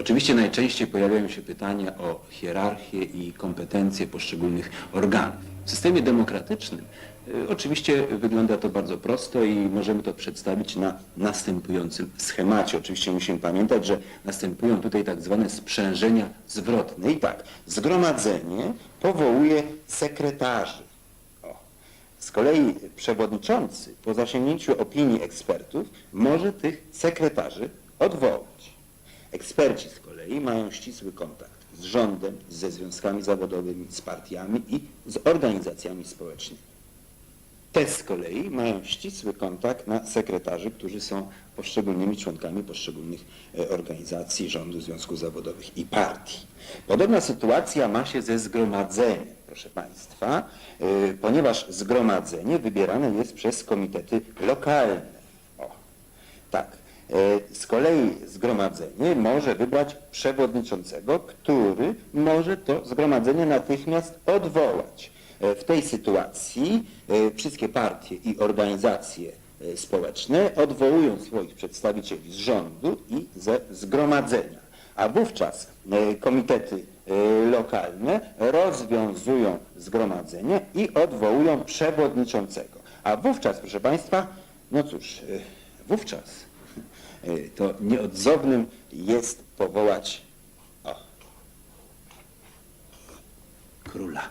Oczywiście najczęściej pojawiają się pytania o hierarchię i kompetencje poszczególnych organów. W systemie demokratycznym y, oczywiście wygląda to bardzo prosto i możemy to przedstawić na następującym schemacie. Oczywiście musimy pamiętać, że następują tutaj tak zwane sprzężenia zwrotne. I tak, zgromadzenie powołuje sekretarzy. Z kolei przewodniczący po zasięgnięciu opinii ekspertów może tych sekretarzy odwołać. Eksperci z kolei mają ścisły kontakt z rządem, ze związkami zawodowymi, z partiami i z organizacjami społecznymi. Te z kolei mają ścisły kontakt na sekretarzy, którzy są poszczególnymi członkami poszczególnych e, organizacji, rządu, związków zawodowych i partii. Podobna sytuacja ma się ze zgromadzeniem, proszę Państwa, e, ponieważ zgromadzenie wybierane jest przez komitety lokalne. O, tak. E, Z kolei zgromadzenie może wybrać przewodniczącego, który może to zgromadzenie natychmiast odwołać. E, W tej sytuacji e, wszystkie partie i organizacje społeczne odwołują swoich przedstawicieli z rządu i ze zgromadzenia. A wówczas komitety lokalne rozwiązują zgromadzenie i odwołują przewodniczącego. A wówczas, proszę Państwa, no cóż, wówczas to nieodzownym jest powołać o, króla.